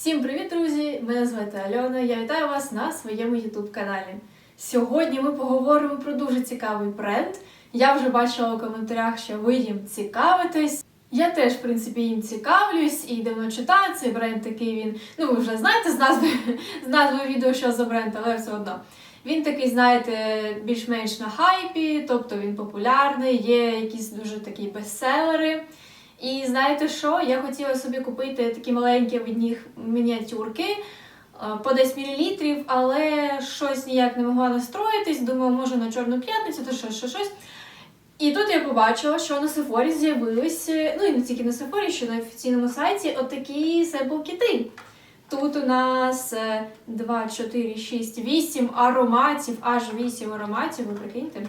Всім привіт, друзі! Мене звати Альона. Я вітаю вас на своєму youtube каналі. Сьогодні ми поговоримо про дуже цікавий бренд. Я вже бачила у коментарях, що ви їм цікавитесь. Я теж, в принципі, їм цікавлюсь і давно читаю цей бренд. Такий він. Ну, ви вже знаєте з назви з назви відео, що за бренд, але все одно. Він такий, знаєте, більш-менш на хайпі, тобто він популярний, є якісь дуже такі бестселери. І знаєте що? Я хотіла собі купити такі маленькі від них мініатюрки е, по 10 мл, але щось ніяк не могла настроїтись. Думаю, може на Чорну п'ятницю, то що, що щось. І тут я побачила, що на Сефорі з'явилися, ну і не тільки на Сефорі, що на офіційному сайті отакі семпл-кіти. Тут у нас е, 2, 4, 6, 8 ароматів, аж 8 ароматів, ви прикиньте.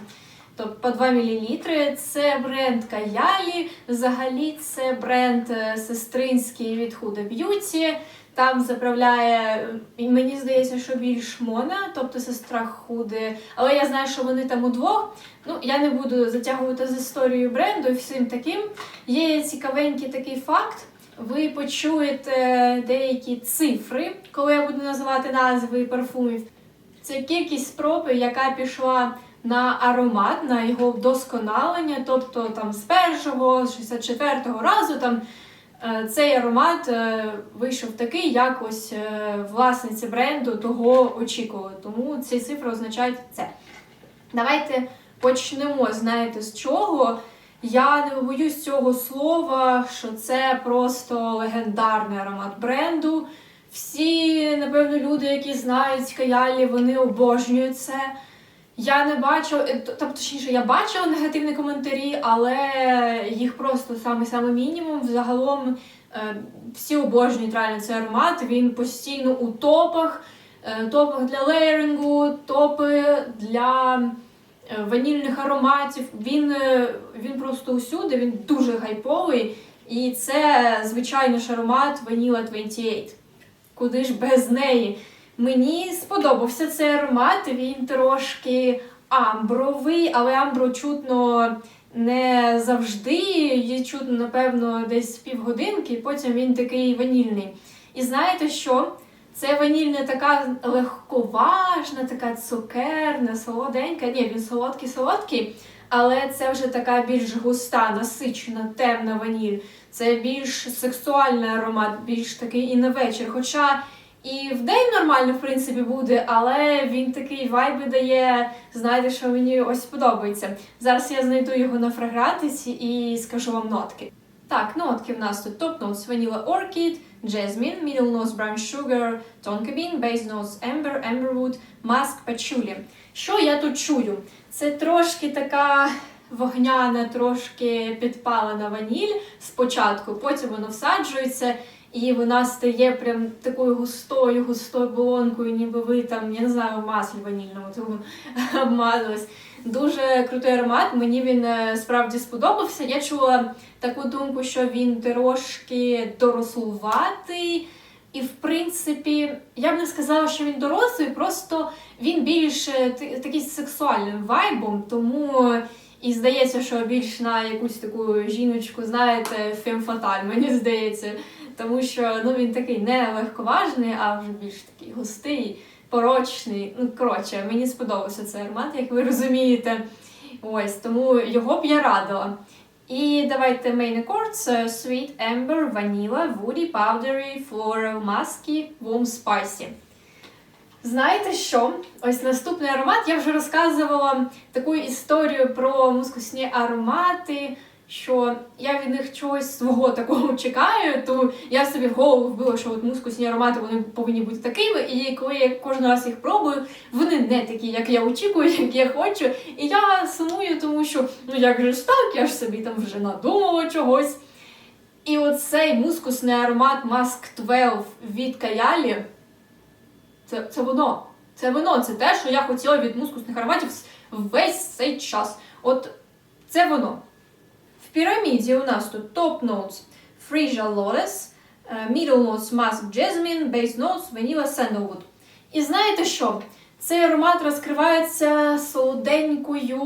Тобто по 2 мл. Це бренд Каялі. Взагалі це бренд е, сестринський від Huda Beauty. Там заправляє, мені здається, що більш Мона, тобто сестра Худи. Але я знаю, що вони там удвох. Ну, я не буду затягувати з історією бренду і всім таким. Є цікавенький такий факт. Ви почуєте деякі цифри, коли я буду називати назви парфумів. Це кількість спроби, яка пішла на аромат, на його вдосконалення, тобто там з першого, з 64-го разу там е, цей аромат е, вийшов такий, як ось е, власниці бренду того очікували. Тому ці цифри означають це. Давайте почнемо, знаєте, з чого. Я не боюсь цього слова, що це просто легендарний аромат бренду. Всі, напевно, люди, які знають Каялі, вони обожнюють це. Я не бачу, тобто, точніше, я бачила негативні коментарі, але їх просто саме-саме мінімум. Взагалом е, всі обожнюють реально цей аромат. Він постійно у топах, е, топах для лейерингу, топи для ванільних ароматів. Він, він просто усюди, він дуже гайповий. І це звичайно ж аромат Vanilla 28. Куди ж без неї? Мені сподобався цей аромат. Він трошки амбровий, але амбро чутно не завжди. Є чутно, напевно, десь півгодинки, і потім він такий ванільний. І знаєте що? Це ванільна така легковажна, така цукерна, солоденька. Ні, він солодкий-солодкий, але це вже така більш густа, насичена, темна ваніль. Це більш сексуальний аромат, більш такий і на вечір. Хоча і в день нормально, в принципі, буде, але він такий вайби дає. Знаєте, що мені ось подобається. Зараз я знайду його на фрагрантиці і скажу вам нотки. Так, нотки в нас тут топ notes Vanilla Orchid, Jasmine, Middle Notes Brown Sugar, Tonka Bean, Base Notes Amber, Amberwood, Musk, Patchouli. Що я тут чую? Це трошки така вогняна, трошки підпалена ваніль спочатку, потім воно всаджується, і вона стає прям такою густою, густою болонкою, ніби ви там, я не знаю, маслі ванільному тому обмазалась. Дуже крутий аромат. Мені він е, справді сподобався. Я чула таку думку, що він трошки дорослуватий. І, в принципі, я б не сказала, що він дорослий, просто він більш е, такий сексуальним вайбом, тому і здається, що більш на якусь таку жіночку, знаєте, фемфаталь, мені здається. Тому що ну, він такий не легковажний, а вже більш такий густий, порочний. Ну, коротше, мені сподобався цей аромат, як ви розумієте. Ось, тому його б я радила. І давайте main accords. Е, Sweet Amber, Vanilla, Woody, Powdery, Floral, Musky, Warm Spicy. Знаєте що? Ось наступний аромат. Я вже розказувала таку історію про мускусні аромати, що я від них чогось свого такого чекаю, то я собі в голову вбила, що от мускусні аромати вони повинні бути такими, і коли я кожен раз їх пробую, вони не такі, як я очікую, як я хочу. І я сумую, тому що ну як же ж так, я ж собі там вже надумала чогось. І оцей мускусний аромат Mask 12 від Каялі. Це, це воно. Це воно, це те, що я хотіла від мускусних ароматів весь цей час. От це воно. Піраміді у нас тут Top Notes Freesia Lotus, е, Middle Notes Musk Jasmine, Base Notes Vanilla Sandalwood. І знаєте що? Цей аромат розкривається солоденькою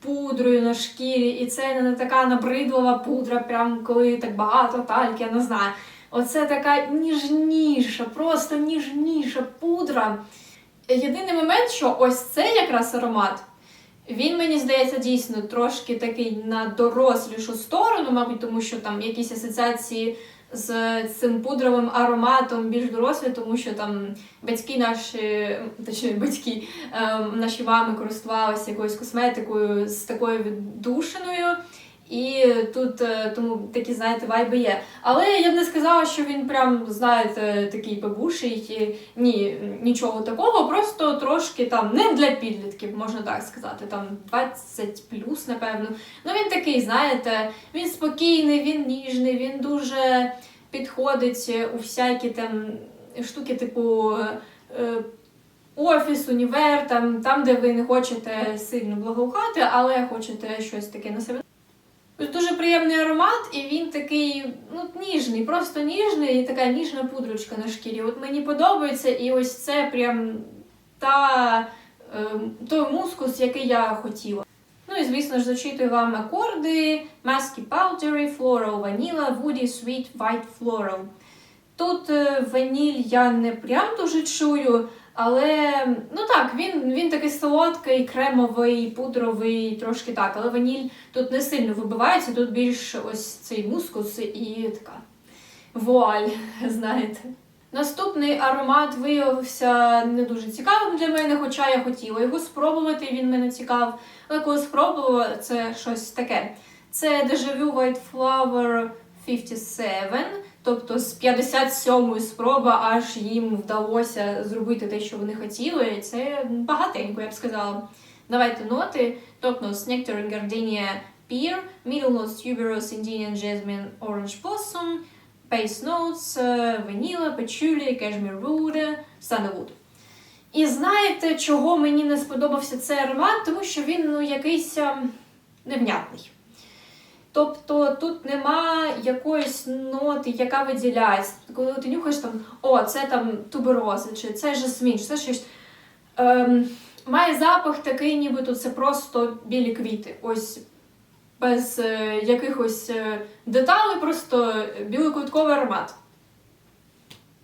пудрою на шкірі, і це не така набридлива пудра, прям коли так багато тальки, я не знаю. Оце така ніжніша, просто ніжніша пудра. Єдиний момент, що ось цей якраз аромат, він мені здається дійсно трошки такий на дорослішу сторону, мабуть, тому що там якісь асоціації з цим пудровим ароматом більш дорослі, тому що там батьки наші, точніше батьки, ем, наші мами користувалися якоюсь косметикою з такою віддушиною. І тут е, тому такі, знаєте, вайби є. Але я б не сказала, що він прям, знаєте, такий бабуший. Ні, нічого такого, просто трошки там не для підлітків, можна так сказати. Там 20 плюс, напевно. Ну він такий, знаєте, він спокійний, він ніжний, він дуже підходить у всякі там штуки, типу. е, Офіс, універ, там, там, де ви не хочете сильно благоухати, але хочете щось таке на себе. Дуже приємний аромат, і він такий ну, ніжний, просто ніжний, і така ніжна пудрочка на шкірі. От мені подобається, і ось це прям та, е, той мускус, який я хотіла. Ну і звісно ж зачитую вам акорди: Musky Powdery, Floral Vanilla, Woody Sweet White Floral. Тут е, ваніль я не прям дуже чую. Але ну так, він він такий солодкий, кремовий, пудровий, трошки так. Але ваніль тут не сильно вибивається, тут більш ось цей мускус і така вуаль, знаєте. Наступний аромат виявився не дуже цікавим для мене, хоча я хотіла його спробувати, він мене цікав. Але коли спробувала, це щось таке. Це Deja Vu White Flower 57. Тобто з 57-ї спроби аж їм вдалося зробити те, що вони хотіли. Це багатенько, я б сказала. Давайте ноти. Notes Nectar Gardenia Pear, Middle notes Tuberose Indian Jasmine Orange Blossom, Base notes Vanilla, Patchouli, Cashmere Sandalwood. І знаєте, чого мені не сподобався цей аромат? Тому що він ну, якийсь невнятний. Тобто тут нема якоїсь ноти, яка виділяється. Коли ти нюхаєш там, о, це там тубероза, чи це жасмін, чи це щось. Ем, Має запах такий, ніби це просто білі квіти. Ось без е, якихось е, деталей, просто білоквітковий аромат.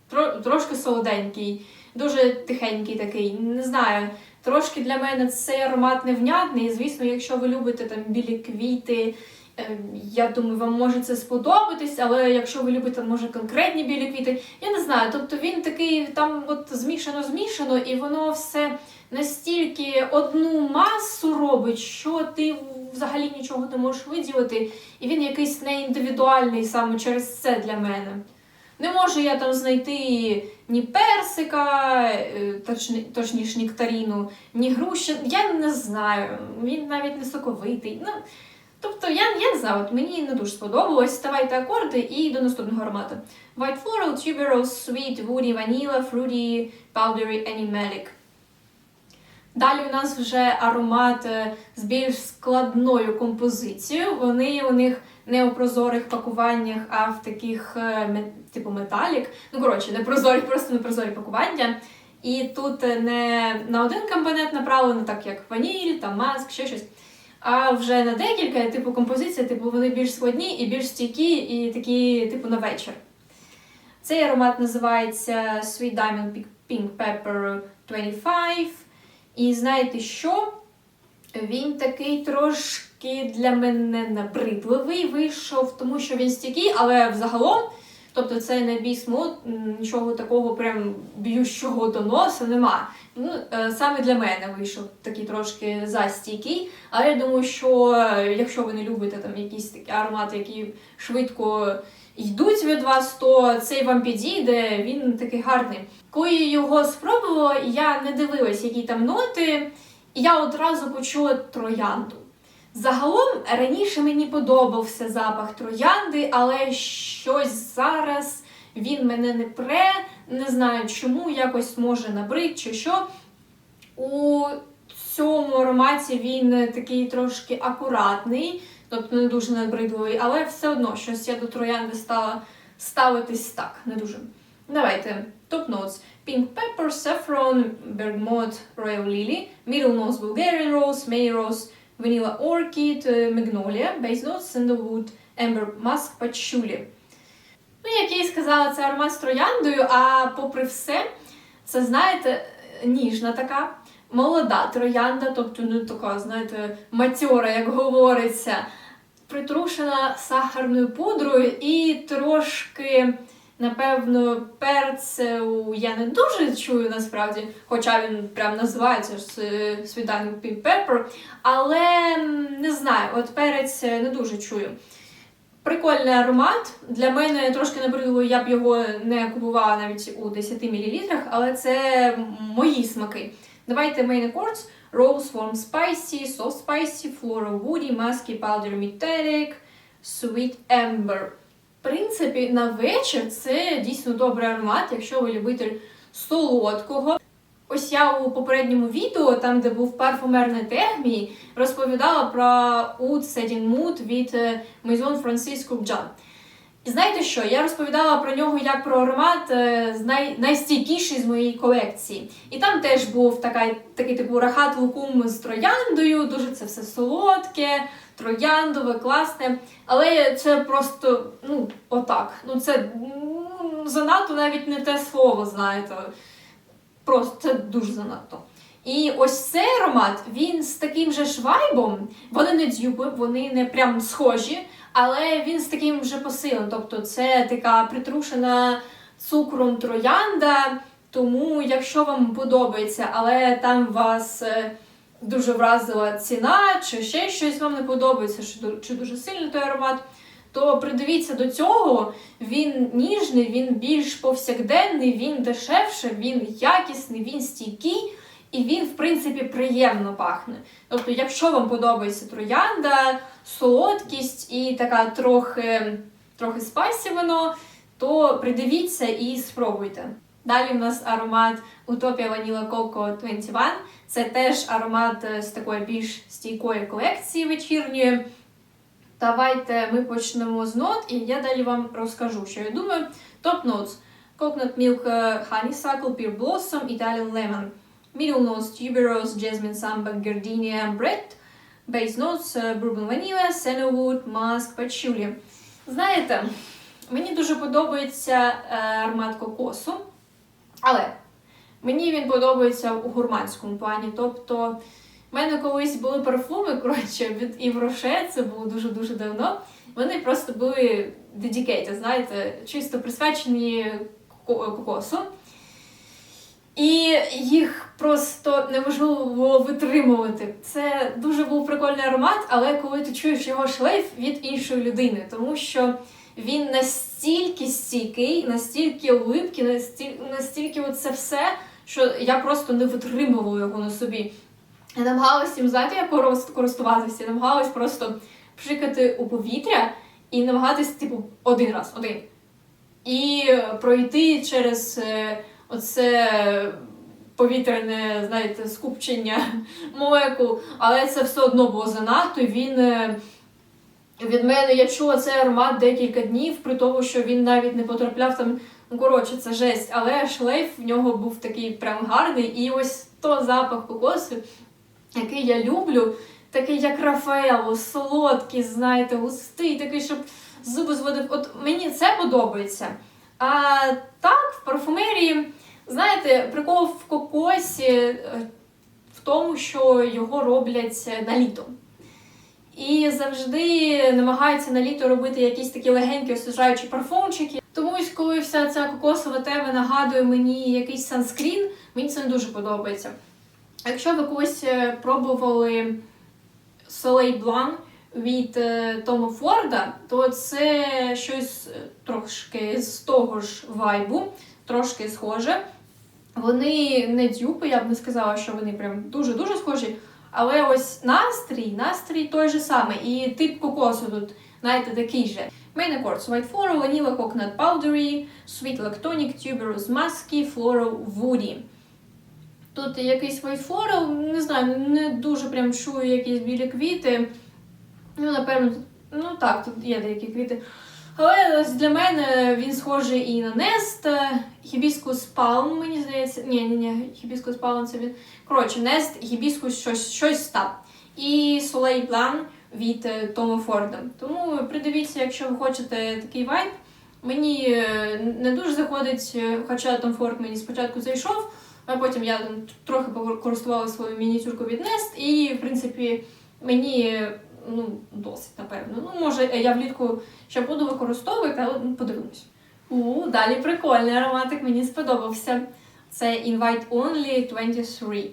Тро, трошки солоденький, дуже тихенький такий. Не знаю. Трошки для мене цей аромат невнятний. Звісно, якщо ви любите там білі квіти. Ем, я думаю, вам може це сподобатись, але якщо ви любите, може, конкретні білі квіти, я не знаю. Тобто він такий там от змішано-змішано, і воно все настільки одну масу робить, що ти взагалі нічого не можеш виділити, і він якийсь неіндивідуальний саме через це для мене. Не можу я там знайти ні персика, е, точні, точніше нектаріну, ні груші. Я не знаю. Він навіть не соковитий. Ну, Тобто, я я не знаю, от мені не дуже сподобалось. Ставайте акорди і до наступного аромату. White Floral, Tuberose, Sweet, Woody, Vanilla, Fruity, Powdery, Animalic. Далі у нас вже аромат е, з більш складною композицією. Вони у них не у прозорих пакуваннях, а в таких е, типу металік. Ну, коротше, не прозорі, просто не прозорі пакування. І тут не на один компонент направлено, так як ваніль, там маск, ще щось. А вже на декілька, типу, композиції, типу, вони більш складні і більш стійкі, і такі, типу, на вечір. Цей аромат називається Sweet Diamond Pink Pepper 25. І знаєте що? Він такий трошки для мене набридливий вийшов, тому що він стійкий, але взагалом. Тобто це не бісмут, нічого такого прям б'ющого до носа нема. Ну, е, Саме для мене вийшов такий трошки застійкий. Але я думаю, що е, якщо ви не любите там якісь такі аромати, які швидко йдуть від вас, то цей вам підійде, він такий гарний. Коли його спробувала, я не дивилась, які там ноти, і я одразу почула троянду. Загалом раніше мені подобався запах троянди, але щось зараз він мене не пре, не знаю чому, якось може набрид чи що. У цьому ароматі він такий трошки акуратний, тобто не дуже набридливий, але все одно щось я до троянди стала ставитись так, не дуже. Давайте. Top notes. Pink pepper, saffron, bergamot, royal lily, middle notes Bulgarian rose, May rose, Vanilla Orchid, Magnolia, Notes, Sandalwood, Amber Musk, Patchouli. Ну, як я і сказала, це аромат з трояндою, а попри все, це, знаєте, ніжна така, молода троянда, тобто не така, знаєте, матьора, як говориться, притрушена сахарною пудрою і трошки. Напевно, перцю я не дуже чую насправді, хоча він прям називається е, світанок Pink Pepper, але не знаю, от перець е, не дуже чую. Прикольний аромат. Для мене трошки набридливо, я б його не купувала навіть у 10 мл, але це мої смаки. Давайте main accords. Rose Warm Spicy, Soft Spicy, Floral Woody, Musky Powder Metallic, Sweet Amber. Принципі, на вечір це дійсно добрий аромат, якщо ви любитель солодкого. Ось я у попередньому відео, там де був парфумерний тег мій, розповідала про Oud Setting Mood від е, Maison Francisco Jean. І знаєте що? Я розповідала про нього як про аромат е, най... найстійкіший з моєї колекції. І там теж був така, такий типу рахат лукум з трояндою, дуже це все солодке, трояндове, класне. Але це просто, ну, отак. Ну, це м, занадто навіть не те слово, знаєте. Просто це дуже занадто. І ось цей аромат, він з таким же ж вайбом, вони не дюби, вони не прям схожі, але він з таким же посилом. Тобто це така притрушена цукром троянда. Тому, якщо вам подобається, але там вас е, дуже вразила ціна, чи ще щось вам не подобається, чи дуже сильно той аромат, то придивіться до цього. Він ніжний, він більш повсякденний, він дешевше, він якісний, він стійкий. І він, в принципі, приємно пахне. Тобто, якщо вам подобається троянда, солодкість і така трохи, трохи спайсі вино, то придивіться і спробуйте. Далі в нас аромат Utopia Vanilla Coco 21. Це теж аромат е, з такої більш стійкої колекції вечірньої. Давайте ми почнемо з нот, і я далі вам розкажу, що я думаю. Coconut milk, е, honeysuckle, pear blossom, Italian lemon. Middle notes tuberose, jasmine samba, gardenia, bread. Base notes е, bourbon vanilla, sandalwood, musk, patchouli. Знаєте, мені дуже подобається е, аромат кокосу, але мені він подобається у гурманському плані. Тобто, в мене колись були парфуми, коротше, від Rocher, це було дуже-дуже давно. Вони просто були dedicated, знаєте, чисто присвячені кокосу. І їх просто неможливо було витримувати. Це дуже був прикольний аромат, але коли ти чуєш його шлейф від іншої людини, тому що він настільки стійкий, настільки липкий, настільки, настільки це все, що я просто не витримувала його на собі. Я намагалась їм, знаєте, як користуватися, я намагалась просто пшикати у повітря і намагатись, типу, один раз, один. І пройти через е, оце повітряне, знаєте, скупчення молекул, але це все одно було занадто. Він е, від мене я чула цей аромат декілька днів, при тому, що він навіть не потрапляв там. Ну, коротше, це жесть, але шлейф в нього був такий прям гарний, і ось то запах кокосу, який я люблю, такий як Рафаело, солодкий, знаєте, густий, такий, щоб зуби зводив. От мені це подобається. А так, в парфумерії, знаєте, прикол в кокосі е, в тому, що його роблять на літо. І завжди намагаються на літо робити якісь такі легенькі освіжаючі парфумчики. Тому коли вся ця кокосова тема нагадує мені якийсь санскрін, мені це не дуже подобається. Якщо ви колись е, пробували Soleil Blanc від е, Тома Форда, то це щось е, трошки з того ж вайбу, трошки схоже. Вони не дюпи, я б не сказала, що вони прям дуже-дуже схожі. Але ось настрій, настрій той же самий. І тип кокосу тут, знаєте, такий же. Main accords White Floral, Vanilla Coconut Powdery, Sweet Lactonic, Tuberose Musky, Floral Woody. Тут якийсь White Floral, не знаю, не дуже прям чую якісь білі квіти. Ну, напевно, ну так, тут є деякі квіти. Але ось для мене він схожий і на Nest, Hibiscus Palm, мені здається. Ні, ні, ні, Hibiscus Palm це він. Коротше, Nest, Hibiscus щось, щось там. І Soleil Blanc від е, Тома Форда. Тому придивіться, якщо ви хочете такий вайб, Мені е, не дуже заходить, е, хоча Tom Ford мені спочатку зайшов, а потім я трохи користувала свою мініатюрку від Nest, і, в принципі, мені ну, досить, напевно. Ну, може, я влітку ще буду використовувати, але ну, подивимось. У, далі прикольний ароматик, мені сподобався. Це Invite Only 23.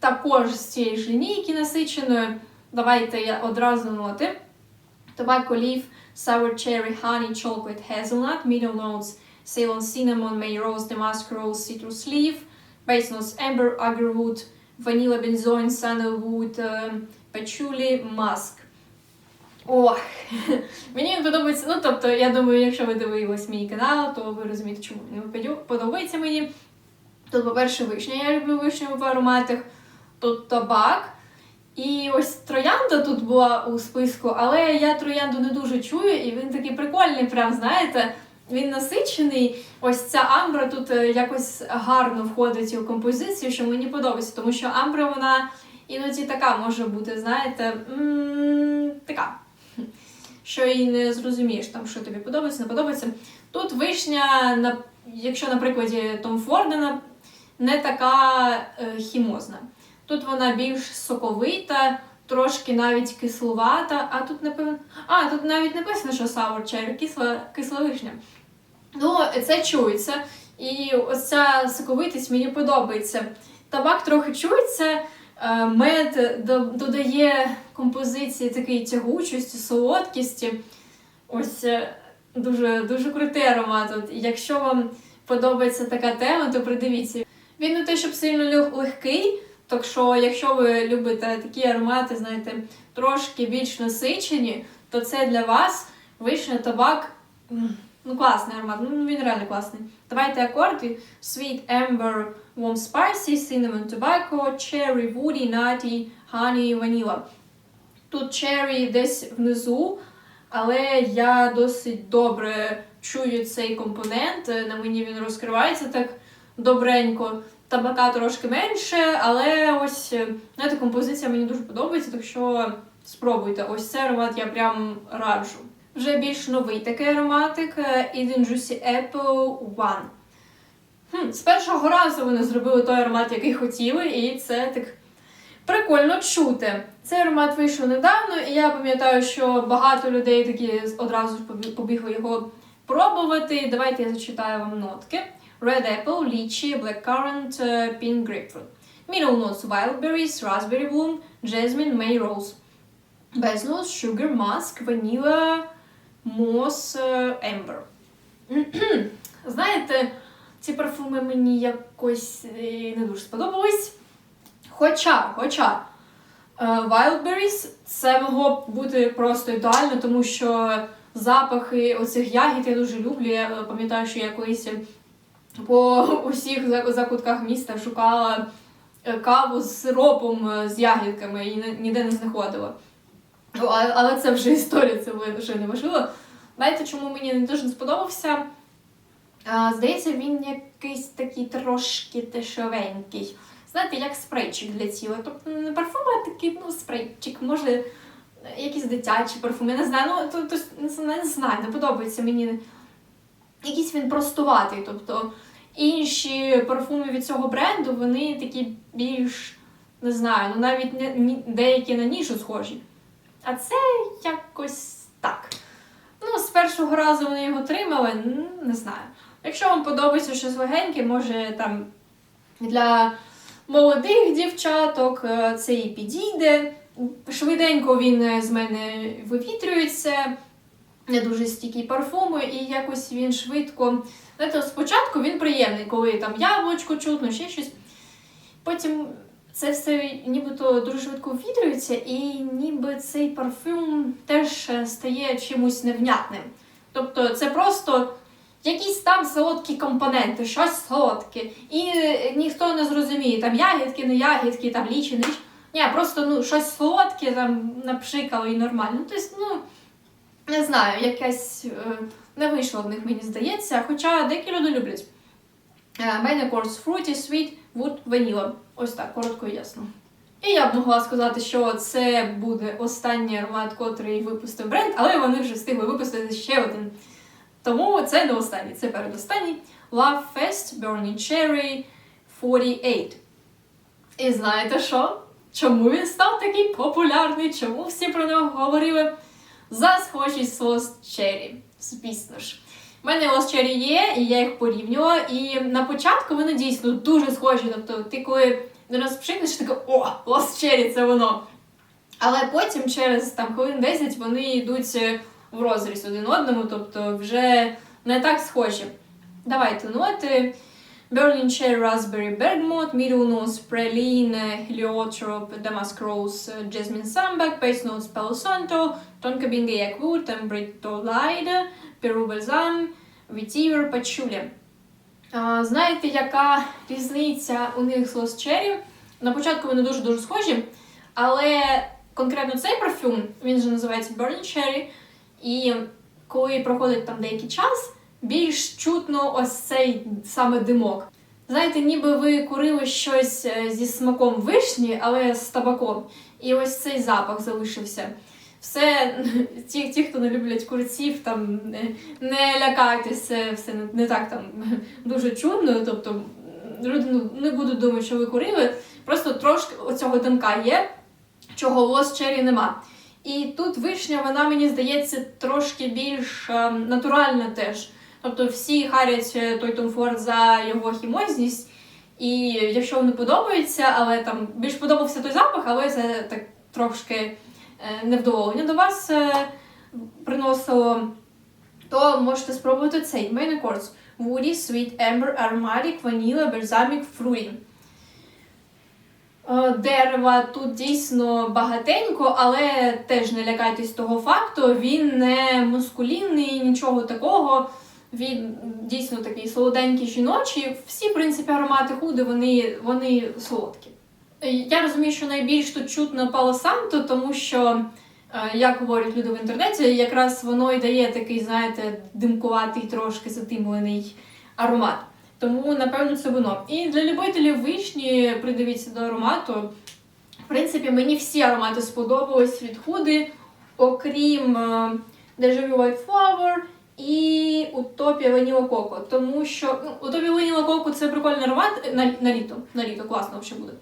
Також з цієї ж лінійки насиченої. Давайте я одразу ноти. Tobacco Leaf, Sour Cherry, Honey, Chocolate, Hazelnut, Middle Notes, Ceylon Cinnamon, May Rose, Damask Rose, Citrus Leaf, Base Notes, Amber, Agarwood, Vanilla Benzoin, Sandalwood, е, Patchouli, Musk. Ох, мені він подобається. Ну, тобто, я думаю, якщо ви дивились мій канал, то ви розумієте, чому він подобається мені. Тут, по-перше, вишня, я люблю вишню в ароматах, тут табак. І ось троянда тут була у списку, але я троянду не дуже чую, і він такий прикольний, прям знаєте. Він насичений. Ось ця амбра тут е, якось гарно входить у композицію, що мені подобається, тому що амбра вона іноді така може бути, знаєте, така. Що і не зрозумієш, там, що тобі подобається, не подобається. Тут вишня, якщо на прикладі Том Фордена, не така е, хімозна. Тут вона більш соковита, трошки навіть кисловата, а тут напевно. А, тут навіть написано, що sour cherry, кисла, кисла вишня. Ну, це чується. І ось ця соковитість мені подобається. Табак трохи чується, е, мед додає композиції такої тягучості, солодкісті. Ось е, дуже дуже крутий аромат. От, Якщо вам подобається така тема, то придивіться. Він не те, щоб сильно легкий. Так що, якщо ви любите такі аромати, знаєте, трошки більш насичені, то це для вас вишня табак. Ну, класний аромат, ну він реально класний. Давайте акорди. Sweet Amber, Warm Spicy, Cinnamon Tobacco, Cherry, Woody, Nutty, Honey, Vanilla. Тут Cherry десь внизу, але я досить добре чую цей компонент. На мені він розкривається так добренько. Табака трошки менше, але ось знаєте, композиція мені дуже подобається, так що спробуйте. Ось цей аромат я прям раджу. Вже більш новий такий ароматик Eden Juicy Apple One. Хм, З першого разу вони зробили той аромат, який хотіли, і це так прикольно чути. Цей аромат вийшов недавно, і я пам'ятаю, що багато людей такі одразу побігли його пробувати. Давайте я зачитаю вам нотки. Red apple, lychee, blackcurrant, uh, pink grapefruit. Middle notes wild berries, raspberry bloom, jasmine, may rose. Notes sugar, musk, vanilla, moss, uh, amber. Знаєте, ці парфуми мені якось не дуже сподобались. Хоча, хоча uh, Wildberries це могло б бути просто ідеально, тому що запахи оцих ягід я дуже люблю. Я пам'ятаю, що я колись по усіх закутках міста шукала е, каву з сиропом е, з ягідками і ніде не знаходила. Але це вже історія, це вже не важливо. Знаєте, чому мені не дуже сподобався? Здається, він якийсь такий трошки дешевенький. Знаєте, як спрейчик для тіла. Тобто не парфум, а такий ну, спрейчик, може, якийсь дитячий парфум. Я не знаю, ну то, то, не знаю, не подобається мені. Якийсь він простуватий. тобто Інші парфуми від цього бренду, вони такі більш, не знаю, ну навіть не, ні, деякі на нішу схожі. А це якось так. Ну, з першого разу вони його отримали, не знаю. Якщо вам подобається щось легеньке, може там для молодих дівчаток е, це і підійде. Швиденько він е, з мене вивітрюється не дуже стійкі парфуми, і якось він швидко. Знаєте, спочатку він приємний, коли там яблучко чутно, ще щось. Потім це все нібито дуже швидко ввітрюється, і ніби цей парфюм теж стає чимось невнятним. Тобто це просто якісь там солодкі компоненти, щось солодке. І ніхто не зрозуміє, там ягідки, не ягідки, там лічі, не лічі. Ні, просто ну, щось солодке там напшикало і нормально. Тобто, ну, не знаю, якесь е, не вийшло в них, мені здається. Хоча деякі люди люблять. Е, мене course fruity, sweet, wood, vanilla. Ось так, коротко і ясно. І я б могла сказати, що це буде останній аромат, котрий випустив бренд, але вони вже встигли випустити ще один. Тому це не останній, це передостанній. Love Fest Burning Cherry 48. І знаєте що? Чому він став такий популярний? Чому всі про нього говорили? За схожість Lost Cherry. Звісно ж. У мене Lost Cherry є, і я їх порівнювала. І на початку вони дійсно дуже схожі. Тобто, ти коли до нас пшикнеш, ти така, о, Lost Cherry, це воно. Але потім, через там хвилин 10, вони йдуть е, в розріз один одному, тобто вже не так схожі. Давайте ноти. Berlin Cherry Raspberry Bergamot, Middle Notes Praline, Heliotrope, Damask Rose, Jasmine Sambac, Base Notes Palo Santo, Tonka Binga Yakwood, Tembrito Light, Peru Balsam, Vetiver Patchouli. Знаєте, яка різниця у них з Lost Cherry? На початку вони дуже-дуже схожі, але конкретно цей парфюм, він же називається Burning Cherry, і коли проходить там деякий час, більш чутно ось цей саме димок. Знаєте, ніби ви курили щось е, зі смаком вишні, але з табаком. І ось цей запах залишився. Все, ті, ті хто не люблять курців, там не, це все не, так там дуже чудно. Тобто люди ну, не будуть думати, що ви курили. Просто трошки оцього димка є, чого в Lost Cherry нема. І тут вишня, вона мені здається трошки більш е, натуральна теж. Тобто всі харять е, той Том Форд за його хімозність. І якщо вам не подобається, але там більш подобався той запах, але це так трошки е, невдоволення до вас е, приносило, то можете спробувати цей Main Accords Woody, Sweet, Amber, Aromatic, Vanilla, Balsamic, Fruity. Е, Дерева тут дійсно багатенько, але теж не лякайтесь того факту, він не мускулінний, нічого такого. Він дійсно такий солоденький жіночий. Всі, в принципі, аромати худи, вони, вони солодкі. Я розумію, що найбільш тут чутно Пало Санто, тому що, е, як говорять люди в інтернеті, якраз воно і дає такий, знаєте, димкуватий, трошки затимлений аромат. Тому, напевно, це воно. І для любителів вишні придивіться до аромату. В принципі, мені всі аромати сподобались від худи, окрім Vu White Flower і Утопія Vanilla Coco. Тому що ну, Утопія Vanilla Coco це прикольний аромат на, на літо. На літо класно взагалі буде.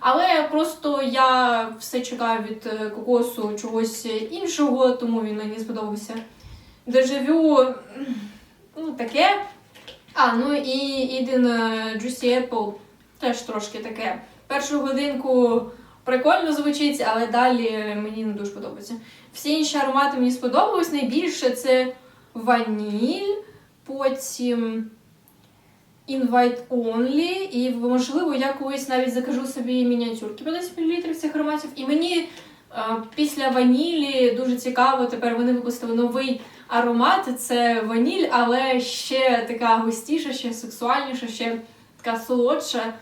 Але просто я все чекаю від е, кокосу чогось іншого, тому він мені сподобався. Дежавю, ну таке. А, ну і Eden е, Juicy Apple теж трошки таке. Першу годинку прикольно звучить, але далі мені не дуже подобається. Всі інші аромати мені сподобались. Найбільше це ваніль, потім Invite Only, і можливо я колись навіть закажу собі мініатюрки по 10 мл цих ароматів. І мені е, після ванілі дуже цікаво, тепер вони випустили новий аромат. Це ваніль, але ще така густіша, ще сексуальніша, ще така солодша.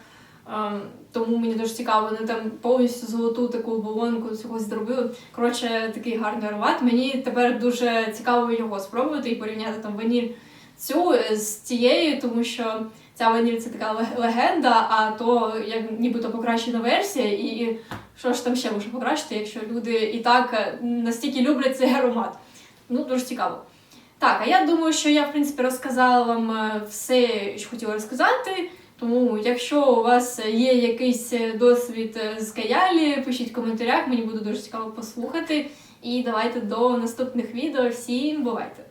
Ем, тому мені дуже цікаво, вони там повністю золоту таку оболонку цього зробили. Коротше, такий гарний аромат. Мені тепер дуже цікаво його спробувати і порівняти там ваніль цю з цією, тому що ця ваніль це така легенда, а то як нібито покращена версія, і що ж там ще може покращити, якщо люди і так е, настільки люблять цей аромат. Ну, дуже цікаво. Так, а я думаю, що я, в принципі, розказала вам е, все, що хотіла розказати. Тому, якщо у вас є якийсь е, досвід е, з каялі, пишіть в коментарях, мені буде дуже цікаво послухати. І давайте до наступних відео. Всім бувайте!